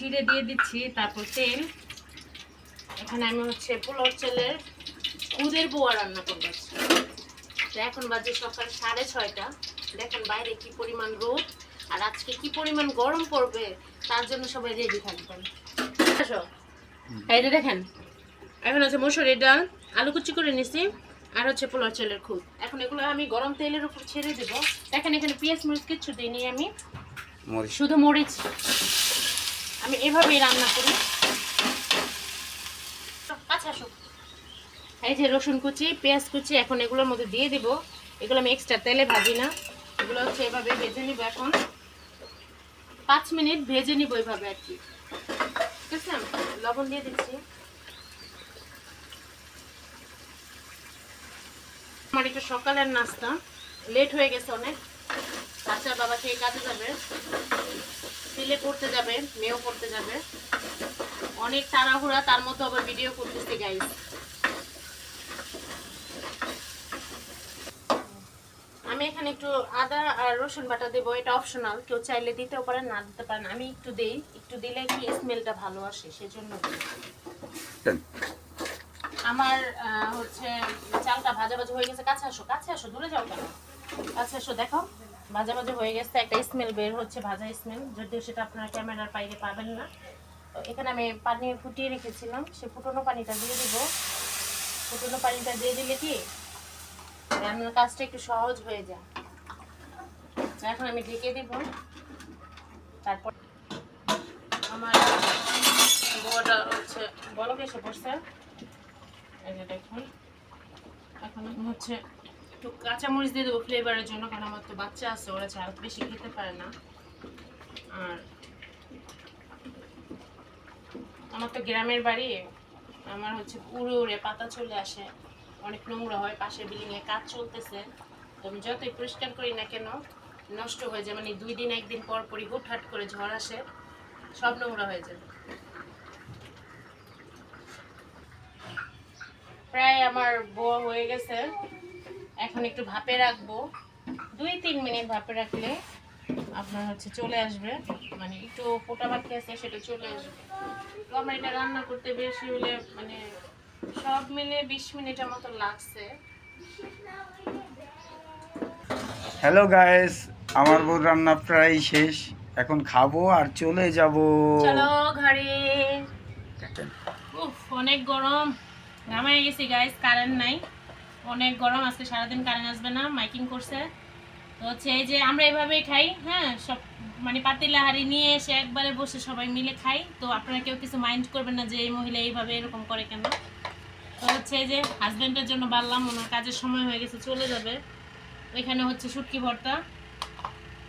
ছিঁড়ে দিয়ে দিচ্ছি তারপর তেল। এখানে আমি হচ্ছে পোলাও চালের খুদের বোয়া রান্না করব। তো এখন বাজে সকাল সাড়ে ছয়টা। দেখেন বাইরে কি পরিমাণ রোদ আর আজকে কি পরিমাণ গরম পড়বে তার জন্য সবাই রেডি থাকবেন। আসো। এই দেখেন এখন হচ্ছে মসুরির ডাল আলু কুচি করে নিছি আর হচ্ছে পোলাও চালের খুদ এখন এগুলো আমি গরম তেলের উপর ছেড়ে দেবো। দেখেন এখানে পেঁয়াজ মরিচ কিচ্ছু দিইনি আমি। শুধু মরিচ। আমি এভাবেই রান্না করি। এই যে রসুন কুচি, পেঁয়াজ কুচি এখন এগুলোর মধ্যে দিয়ে দিব। এগুলো আমি এক্সট্রা তেলে ভাজি না। এগুলো হচ্ছে এভাবে ভেজে নিব এখন। পাঁচ মিনিট ভেজে নিব এভাবে আর কি। ঠিক আছে? লবণ দিয়ে দিচ্ছি। আমার একটু সকালের নাস্তা। লেট হয়ে গেছে অনেক। বাচ্চার বাবা খেয়ে কাজে যাবে। ছেলে পড়তে যাবে মেয়েও পড়তে যাবে। অনেক তাড়াহুড়া তার মতো আবার ভিডিও করতেছে গাইস আমি এখানে একটু আদা আর রসুন বাটা দেবো এটা অপশনাল কেউ চাইলে দিতেও পারেন না দিতে পারেন আমি একটু দেই। একটু দিলে কি স্মেলটা ভালো আসে সেজন্য। আমার হচ্ছে চালটা ভাজা ভাজা হয়ে গেছে কাছে আসো কাছে আসো দূরে যাও কেন? কাছে আসো দেখো। ভাজা ভাজা হয়ে গেছে, একটা স্মেল বের হচ্ছে, ভাজা স্মেল যদিও সেটা আপনারা ক্যামেরার বাইরে পাবেন না। তো এখানে আমি পানি ফুটিয়ে রেখেছিলাম, সে ফুটানো পানিটা দিয়ে দিব। ফুটানো পানিটা দিয়ে দিলে কি? রান্নার কাজটা একটু সহজ হয়ে যায়। এখন আমি ঢেকে দিব। তারপর আমার গোয়াটা হচ্ছে বলক এসে পড়ছে। এই যে দেখুন, এখন হচ্ছে একটু কাঁচামরিচ দিয়ে দেবো ফ্লেভারের জন্য, কারণ আমার তো বাচ্চা আছে, ওরা ঝাল বেশি খেতে পারে না। আর আমার তো গ্রামের বাড়ি, আমার হচ্ছে উড়ে উড়ে পাতা চলে আসে, অনেক নোংরা হয়, পাশের বিল্ডিংয়ে কাজ চলতেছে। তো আমি যতই পরিষ্কার করি না কেন, নষ্ট হয়ে যায় মানে দুই দিন, একদিন পর পরই হুটহাট করে ঝড় আসে, সব নোংরা হয়ে যায়। প্রায় আমার বউ হয়ে গেছে। এখন একটু ভাপে রাখব। দুই তিন মিনিট ভাপে রাখলে আপনার হচ্ছে চলে আসবে। মানে একটু ফোটা বাকি আছে সেটা চলে আসবে। তো আমার এটা রান্না করতে বেশি হলে মানে সব মিলে বিশ মিনিটের মতো লাগছে। হ্যালো গাইস আমার বউ রান্না প্রায় শেষ। এখন খাব আর চলে যাব। চলো ঘরে। উফ অনেক গরম। ঘামাই গেছি গাইস কারেন্ট নাই। অনেক গরম, আজকে সারাদিন কারেন্ট আসবে না মাইকিং করছে। তো হচ্ছে এই যে আমরা এভাবেই খাই হ্যাঁ সব মানে পাতিলা হাড়ি নিয়ে এসে একবারে বসে সবাই মিলে খাই। তো আপনারা কেউ কিছু মাইন্ড করবেন না যে এই মহিলা এইভাবে এরকম করে কেন? তো হচ্ছে এই যে হাজব্যান্ডের জন্য বাড়লাম, ওনার কাজের সময় হয়ে গেছে, চলে যাবে। এখানে হচ্ছে শুটকি ভর্তা।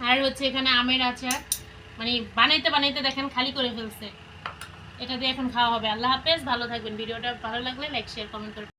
আর হচ্ছে এখানে আমের আচার। মানে বানাইতে বানাইতে দেখেন খালি করে ফেলছে। এটা দিয়ে এখন খাওয়া হবে। আল্লাহ হাফেজ, ভালো থাকবেন। ভিডিওটা ভালো লাগলে লাইক শেয়ার কমেন্ট করে